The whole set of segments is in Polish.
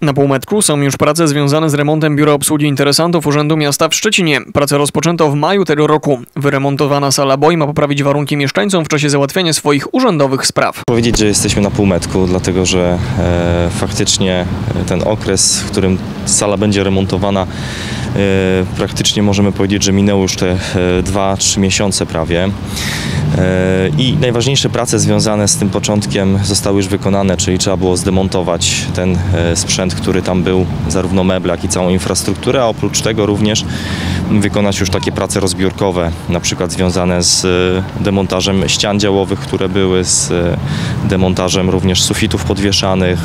Na półmetku są już prace związane z remontem Biura Obsługi Interesantów Urzędu Miasta w Szczecinie. Pracę rozpoczęto w maju tego roku. Wyremontowana sala boi ma poprawić warunki mieszkańcom w czasie załatwiania swoich urzędowych spraw. Powiedzieć, że jesteśmy na półmetku, dlatego że e, faktycznie ten okres, w którym sala będzie remontowana, e, praktycznie możemy powiedzieć, że minęło już te e, 2-3 miesiące prawie. E, I najważniejsze prace związane z tym początkiem zostały już wykonane, czyli trzeba było zdemontować ten e, sprzęt, który tam był, zarówno meble, jak i całą infrastrukturę, a oprócz tego również wykonać już takie prace rozbiórkowe, na przykład związane z e, demontażem ścian działowych, które były, z demontażem również sufitów podwieszanych,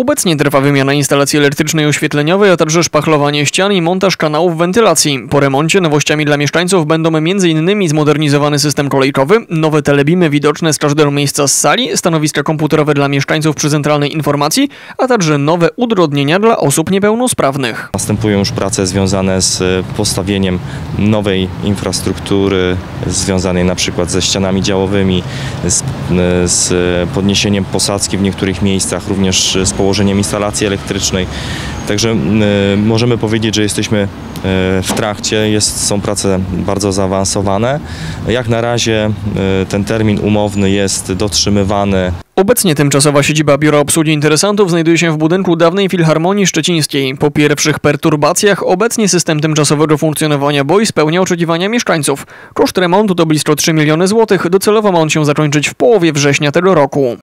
Obecnie trwa wymiana instalacji elektrycznej oświetleniowej, a także szpachlowanie ścian i montaż kanałów wentylacji. Po remoncie nowościami dla mieszkańców będą m.in. zmodernizowany system kolejkowy, nowe telebimy widoczne z każdego miejsca z sali, stanowiska komputerowe dla mieszkańców przy centralnej informacji, a także nowe udrożnienia dla osób niepełnosprawnych. Następują już prace związane z e, postawieniem nowej infrastruktury, związanej na przykład ze ścianami działowymi, z, e, z podniesieniem posadzki w niektórych miejscach, również z położeniem instalacji elektrycznej. Także e, możemy powiedzieć, że jesteśmy e, w trakcie, jest, są prace bardzo zaawansowane. Jak na razie e, ten termin umowny jest dotrzymywany Obecnie tymczasowa siedziba Biura Obsługi Interesantów znajduje się w budynku dawnej Filharmonii Szczecińskiej. Po pierwszych perturbacjach obecnie system tymczasowego funkcjonowania BOI spełnia oczekiwania mieszkańców. Koszt remontu to blisko 3 miliony złotych, docelowo ma on się zakończyć w połowie września tego roku.